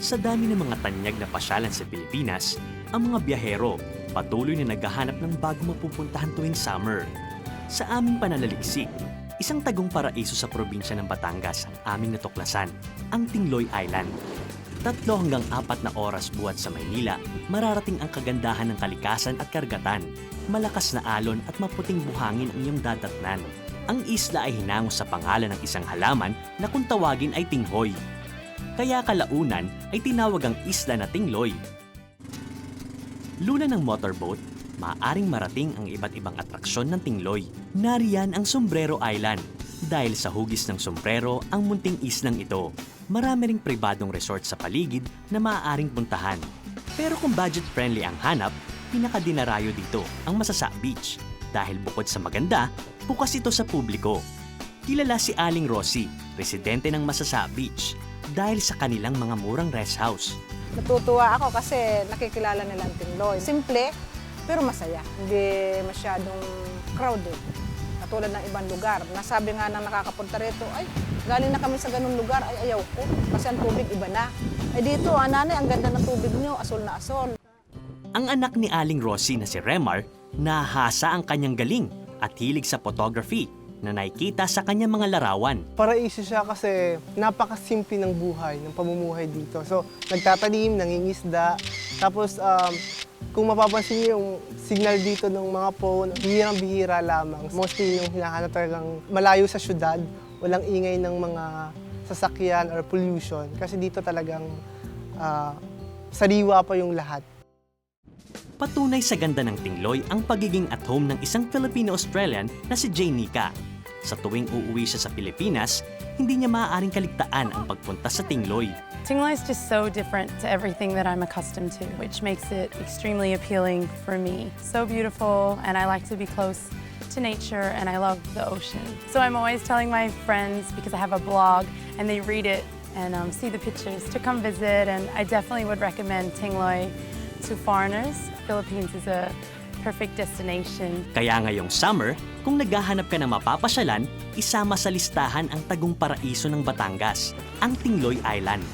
Sa dami ng mga tanyag na pasyalan sa Pilipinas, ang mga biyahero patuloy na naghahanap ng bago mapupuntahan tuwing summer. Sa aming pananaliksik, isang tagong paraiso sa probinsya ng Batangas ang aming natuklasan, ang Tingloy Island. Tatlo hanggang apat na oras buhat sa Maynila, mararating ang kagandahan ng kalikasan at kargatan. Malakas na alon at maputing buhangin ang iyong dadatnan. Ang isla ay hinango sa pangalan ng isang halaman na kung tawagin ay tinghoy. Kaya kalaunan ay tinawag ang isla na Tingloy. Luna ng motorboat, maaaring marating ang iba't ibang atraksyon ng Tingloy. Nariyan ang Sombrero Island. Dahil sa hugis ng sombrero ang munting islang ito, marami ring pribadong resort sa paligid na maaaring puntahan. Pero kung budget-friendly ang hanap, pinakadinarayo dito ang Masasa Beach. Dahil bukod sa maganda, bukas ito sa publiko. Kilala si Aling Rossi, residente ng Masasa Beach, dahil sa kanilang mga murang rest house. Natutuwa ako kasi nakikilala nila ang Tingloy. Simple, pero masaya. Hindi masyadong crowded. Katulad ng ibang lugar. Nasabi nga ng nakakapunta rito, ay, galing na kami sa ganung lugar, ay ayaw ko. Kasi ang tubig iba na. Ay dito, ah, nanay, ang ganda ng tubig nyo, asol na asol. Ang anak ni Aling Rossi na si Remar, nahasa ang kanyang galing at hilig sa photography na nakikita sa kanyang mga larawan. Paraiso siya kasi napakasimple ng buhay, ng pamumuhay dito. So, nagtatanim, nangingisda. Tapos, um, kung mapapansin niyo yung signal dito ng mga phone, bihirang-bihira lamang. Mostly yung hinahanap talagang malayo sa syudad, walang ingay ng mga sasakyan or pollution. Kasi dito talagang ah, sariwa pa yung lahat. Patunay sa ganda ng Tingloy ang pagiging at home ng isang Filipino-Australian na si Jay Nika. Sa tuwing uuwi siya sa Pilipinas, hindi niya maaaring kaligtaan ang pagpunta sa Tingloy. Tingloy is just so different to everything that I'm accustomed to, which makes it extremely appealing for me. So beautiful, and I like to be close to nature, and I love the ocean. So I'm always telling my friends, because I have a blog, and they read it and um, see the pictures, to come visit, and I definitely would recommend Tingloy to foreigners. Philippines is a perfect destination Kaya ngayong summer, kung naghahanap ka ng mapapasyalan, isama sa listahan ang tagong paraiso ng Batangas, ang Tingloy Island.